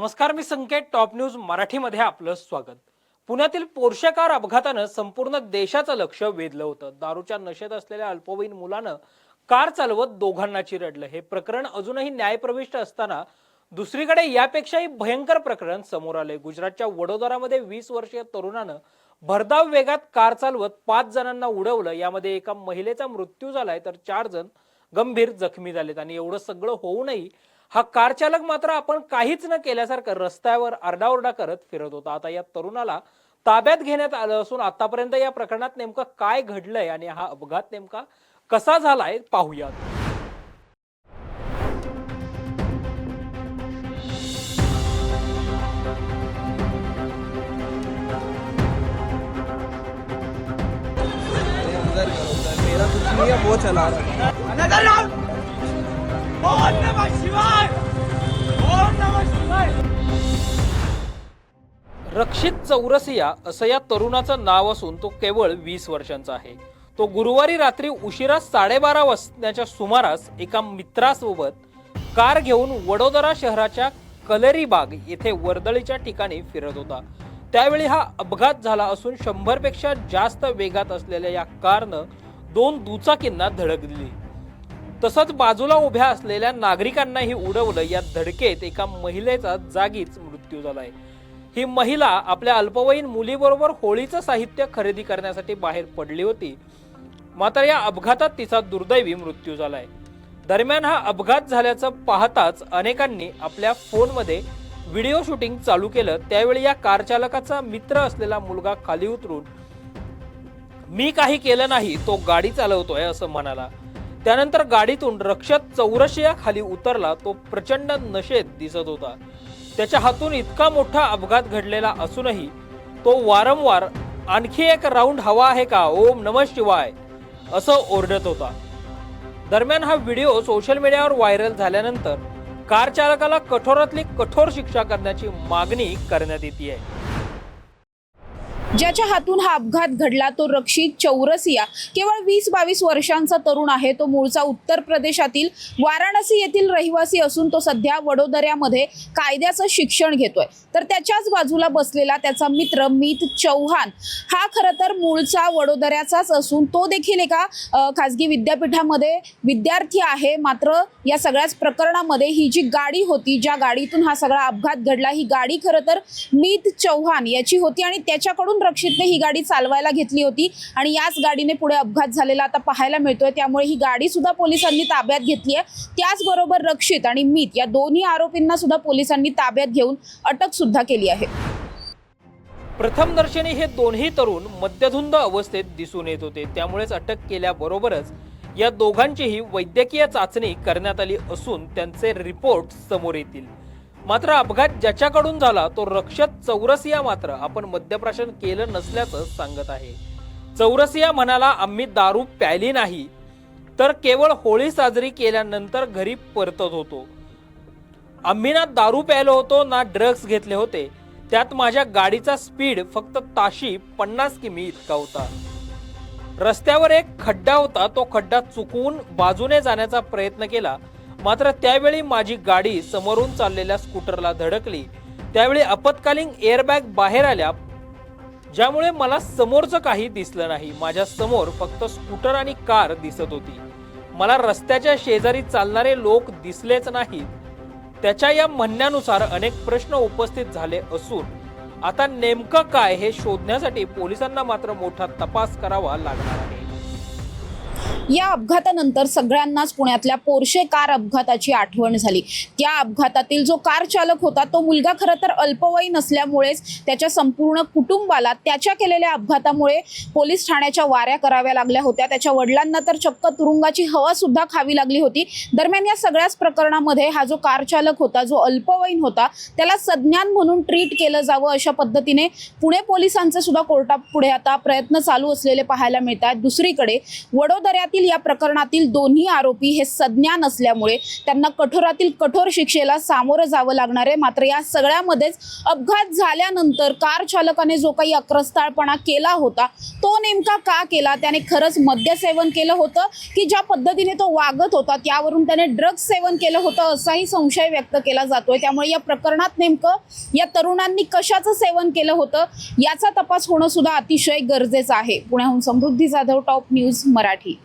नमस्कार मी संकेत top news मराठीमध्ये आपलं स्वागत. पुण्यातील पोर्शे कार अपघातानं संपूर्ण देशाचं लक्ष वेधलं होतं. दारूच्या नशेत असलेल्या अल्पवयीन मुलानं कार चालवत दोघांना चिरडलं हे प्रकरण अजूनही न्यायप्रविष्ट असताना दुसरीकडे यापेक्षाही भयंकर प्रकरण समोर आले गुजरातच्या वडोदरामध्ये वीस वर्षीय तरुणानं भरधाव वेगात कार चालवत पाच जणांना उडवलं. यामध्ये एका महिलेचा मृत्यू झालाय तर चार जण गंभीर जखमी झालेत. आणि एवढं सगळं होऊनही हा कार चालक मात्र आपण काहीच न केल्यासारखं रस्त्यावर आरडाओरडा करत फिरत होता. आता या तरुणाला ताब्यात घेण्यात आलं असून आतापर्यंत या प्रकरणात नेमकं काय घडलंय आणि हा अपघात नेमका कसा झालाय पाहूयात. उधर करो उधर मेरा कुछ नहीं है वो चला रहा है। रक्षित चौरसिया असं या तरुणाचं नाव असून तो केवळ वीस वर्षांचा आहे. तो गुरुवारी रात्री उशिरा साडेबारा वाजण्याच्या सुमारास एका मित्रासोबत कार घेऊन वडोदरा शहराच्या कलेरीबाग येथे वर्दळीच्या ठिकाणी फिरत होता. त्यावेळी हा अपघात झाला असून शंभरपेक्षा जास्त वेगात असलेल्या या कारनं दोन दुचाकींना धडक दिली. तसंच बाजूला उभ्या असलेल्या नागरिकांनाही उडवलं. या धडकेत एका महिलेचा जागीच मृत्यू झालाय. ही महिला आपल्या अल्पवयीन मुलीबरोबर होळीचं साहित्य खरेदी करण्यासाठी बाहेर पडली होती. मात्र या अपघातात तिचा दुर्दैवी मृत्यू झालाय. दरम्यान हा अपघात झाल्याचं पाहताच अनेकांनी आपल्या फोनमध्ये व्हिडिओ शूटिंग चालू केलं. त्यावेळी या कार चालकाचा मित्र असलेला मुलगा खाली उतरून मी काही केलं नाही तो गाडी चालवतोय असं म्हणाला. त्यानंतर गाडीतून रक्षत चौरशिया खाली उतरला तो प्रचंड नशेत दिसत होता. त्याच्या हातून इतका मोठा अपघात घडलेला असूनही तो वारंवार आणखी एक राऊंड हवा आहे का? ओम नम शिवाय असं ओरडत होता. दरम्यान हा व्हिडिओ सोशल मीडियावर व्हायरल झाल्यानंतर कार चालकाला कठोरातली कठोर शिक्षा करण्याची मागणी करण्यात येते आहे ज्याच्या हातून हा अपघात घडला तो रक्षित चौरसिया केवळ वीस बावीस वर्षांचा तरुण आहे. तो मूळचा उत्तर प्रदेशातील वाराणसी येथील रहिवासी असून तो सध्या वडोदऱ्यामध्ये कायद्याचं शिक्षण घेतोय. तर त्याच्याच बाजूला बसलेला त्याचा मित्र मीत चौहान हा खरं तर मूळचा वडोदऱ्याचाच असून तो देखील एका खाजगी विद्यापीठामध्ये विद्यार्थी आहे. मात्र या सगळ्याच प्रकरणामध्ये ही जी गाडी होती ज्या गाडीतून हा सगळा अपघात घडला ही गाडी खरं तर मीत चौहान याची होती आणि त्याच्याकडून रक्षितने ही गाडी चालवायला घेतली होती आणि याच गाडीने पुढे अपघात झालेला आता पाहायला मिळतोय. त्यामुळे ही गाडी सुद्धा पोलिसांनी ताब्यात घेतली आहे. त्याचबरोबर रक्षित आणि मीत या दोन्ही आरोपींना सुद्धा पोलिसांनी ताब्यात घेऊन अटक सुद्धा केली आहे. प्रथम दर्शनी हे दोन्ही तरुण मद्यधुंद अवस्थेत दिसून येत होते. त्यामुळेच अटक केल्याबरोबरच या दोघांचीही वैद्यकीय चाचणी करण्यात आली असून त्यांचे रिपोर्ट समोर येतील. मात्र अपघात ज्याच्याकडून झाला तो रक्षत चौरसिया मात्र आपण मद्यप्राशन केलं नसल्याचं सांगत आहे. चौरसिया म्हणाला आम्ही दारू प्यायली नाही तर केवळ होळी साजरी केल्यानंतर घरी परतत होतो. आम्ही ना दारू प्यायलो होतो ना ड्रग्ज घेतले होते. त्यात माझ्या गाडीचा स्पीड फक्त ताशी पन्नास किमी इतका होता. रस्त्यावर एक खड्डा होता तो खड्डा चुकवून बाजूने जाण्याचा प्रयत्न केला. मात्र त्यावेळी माझी गाडी समोरून चाललेल्या स्कूटरला धडकली. त्यावेळी आपत्कालीन एअरबॅग बाहेर आल्या ज्यामुळे मला समोरचं काही दिसलं नाही. माझ्यासमोर फक्त स्कूटर आणि कार दिसत होती. मला रस्त्याच्या शेजारी चालणारे लोक दिसलेच नाहीत. त्याच्या या म्हणण्यानुसार अनेक प्रश्न उपस्थित झाले असून आता नेमकं काय हे शोधण्यासाठी पोलिसांना मात्र मोठा तपास करावा लागणार आहे. या अपघातानंतर सगळ्यांनाच पुण्यातल्या पोर्शे कार अपघाताची आठवण झाली. त्या अपघातातील जो कार चालक होता तो मुलगा खरं तर अल्पवयीन असल्यामुळेच त्याच्या संपूर्ण कुटुंबाला त्याच्या केलेल्या अपघातामुळे पोलीस ठाण्याच्या वाऱ्या कराव्या लागल्या होत्या. त्याच्या वडिलांना तर चक्क तुरुंगाची हवा सुद्धा खावी लागली होती. दरम्यान या सगळ्याच प्रकरणामध्ये हा जो कार चालक होता जो अल्पवयीन होता त्याला सज्ञान म्हणून ट्रीट केलं जावं अशा पद्धतीने पुणे पोलिसांचे सुद्धा कोर्टापुढे आता प्रयत्न चालू असलेले पाहायला मिळतात दुसरीकडे वडोदऱ्यातील मागील या प्रकरणातील दोन्ही आरोपी हे सज्ञान असल्यामुळे त्यांना कठोरातील कठोर शिक्षेला सामोरं जावं लागणार आहे. मात्र या सगळ्यामध्येच अपघात झाल्यानंतर कार चालकाने जो काही अक्रस्ताळपणा केला होता तो नेमका का केला? त्याने खरंच मद्यसेवन केलं होतं की ज्या पद्धतीने तो वागत होता त्यावरून त्याने ड्रग्स सेवन केलं होतं असाही संशय व्यक्त केला जातोय. त्यामुळे या प्रकरणात नेमकं या तरुणांनी कशाचं सेवन केलं होतं याचा तपास होणं सुद्धा अतिशय गरजेचं आहे. पुण्याहून समृद्धी जाधव टॉप न्यूज मराठी.